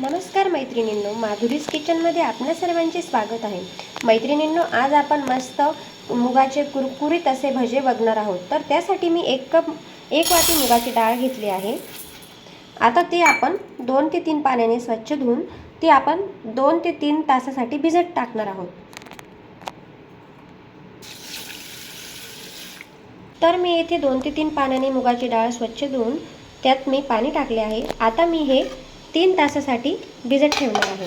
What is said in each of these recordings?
नमस्कार मैत्रिणींनो माधुरीज किचनमध्ये आपल्या सर्वांचे स्वागत आहे. मैत्रिणींनो आज आपण मस्त मुगाचे कुरकुरीत असे भजे बघणार आहोत. तर त्यासाठी मी एक कप एक वाटी मुगाची डाळ घेतली आहे. आता ते आपण दोन ते तीन पाण्याने स्वच्छ धुवून ती आपण दोन ते तीन तासासाठी भिजत टाकणार आहोत. तर मी येथे दोन ते तीन पाण्याने मुगाची डाळ स्वच्छ धुवून त्यात मी पाणी टाकले आहे. आता मी हे तीन तासासाठी भिजत ठेवणार आहे.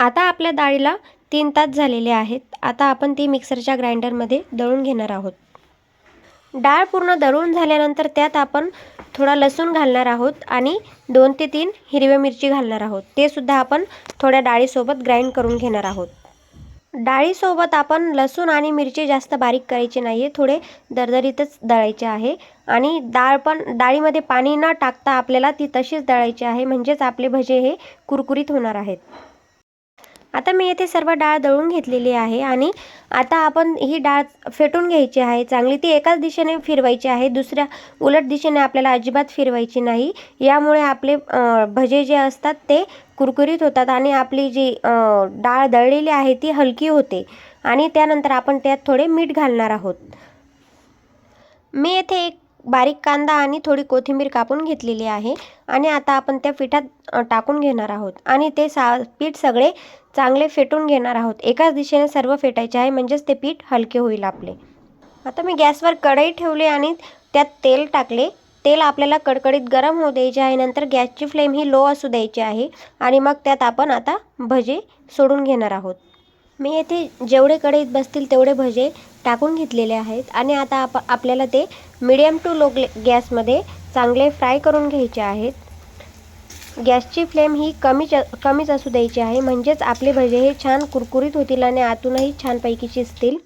आता आपल्या डाळीला तीन तास झालेले आहेत. आता आपण ती मिक्सरच्या ग्राइंडरमध्ये दळून घेणार आहोत. डाळ पूर्ण दळून झाल्यानंतर त्यात आपण थोडा लसूण घालणार आहोत आणि दोन ते तीन हिरव्या मिरची घालणार आहोत. ते सुद्धा आपण थोड्या डाळीसोबत ग्राइंड करून घेणार आहोत. डाळीसोबत आपण लसूण आणि मिरची जास्त बारीक करायचे नाही आहे थोडे दरदरीतच दळायचे आहे. आणि डाळ पण डाळीमध्ये पाणी न टाकता आपल्याला ती तशीच दळायची आहे म्हणजेच आपले भजे हे कुरकुरीत होणार आहेत. आता मी येथे सर्व डाळ दळून घेतलेली आहे आणि आता आपण ही डाळ फेटून घ्यायची आहे. चांगली ती एकाच दिशेने फिरवायची आहे दुसऱ्या उलट दिशेने आपल्याला अजिबात फिरवायची नाही. यामुळे आपले भजे जे असतात ते कुरकुरीत होतात आणि आपली जी डाळ दळलेली आहे ती हलकी होते आणि त्यानंतर आपण त्यात थोडे मीठ घालणार आहोत. मी येथे एक बारीक कांदा आणि थोडी कोथिंबीर कापून घेतलेली आहे. आणि आता आपण त्या पिठात टाकून घेणार आहोत. आणि ते सा पीठ सगळे चांगले फेटून घेणार आहोत. एकाच दिशेने सर्व फेटायचे आहे म्हणजेच ते पीठ हलके होईल आपले. आता मी गॅसवर कढई ठेवली आणि त्यात तेल टाकले. तेल आपल्याला कडकडीत गरम होऊ द्यायचे आहे. नंतर गॅसची फ्लेम ही लो असू द्यायची आहे. आणि मग त्यात आपण आता भजे सोडून घेणार आहोत. मी येथे जेवढे कढईत बसतील तेवढे भजे टाकून घेतलेले आहेत आणि आता आप आपल्याला ते मिडियम टू लो गॅसमध्ये चांगले फ्राय करून घ्यायचे आहेत. गॅसची फ्लेम ही कमीच कमीच असू द्यायची आहे. म्हणजेच आपले भजे हे छान कुरकुरीत होतील आणि आतूनही छानपैकी शिजतील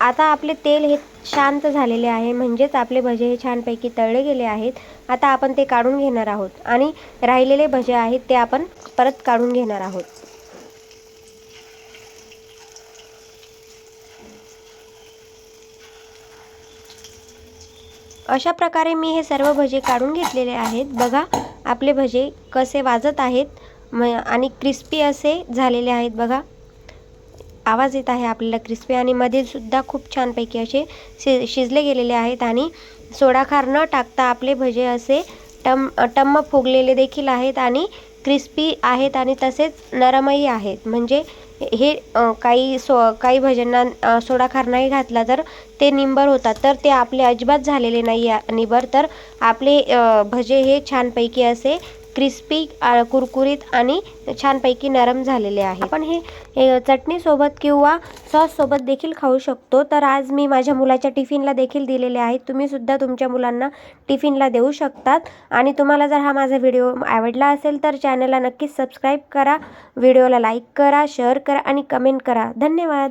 आता आपले तेल हे शांत झालेले आहे. म्हणजेच आपले भजे हे छानपैकी तळले गेले आहेत. आता आपण ते काढून घेणार आहोत. आणि राहिलेले भजे आहेत ते आपण परत काढून घेणार आहोत. अशा प्रकारे मी हे सर्व भजे काढून घेतलेले आहेत. बघा आपले भजे कसे वाजत आहेत. म आणि क्रिस्पी असे झालेले आहेत. बघा. आवाज येत आहे आपल्याला क्रिस्पी आणि मध्ये सुद्धा खूप छानपैकी असे शि शिजले गेलेले आहेत आणि सोडाखार न टाकता आपले भजे असे टम टम्म फुगलेले देखील आहेत आणि क्रिस्पी आहेत आणि तसेच नरमही आहेत. म्हणजे हे काही सो काही भज्यांना सोडाखार नाही घातला तर ते निंबर होतात. तर ते आपले अजिबात झालेले नाही निबर. तर आपले भजे हे छानपैकी असे क्रिस्पी कुरकुरीत आणि छानपैकी नरम झालेले आहे आपण हे चटणीसोबत किंवा सॉससोबत देखील खाऊ शकतो. तर आज मी माझ्या मुलाच्या टिफिनला देखील दिलेले आहेत. तुम्हीसुद्धा तुमच्या मुलांना टिफिनला देऊ शकतात. आणि तुम्हाला जर हा माझा व्हिडिओ आवडला असेल तर चॅनलला नक्कीच सबस्क्राईब करा. व्हिडिओला लाईक करा शेअर करा आणि कमेंट करा. धन्यवाद.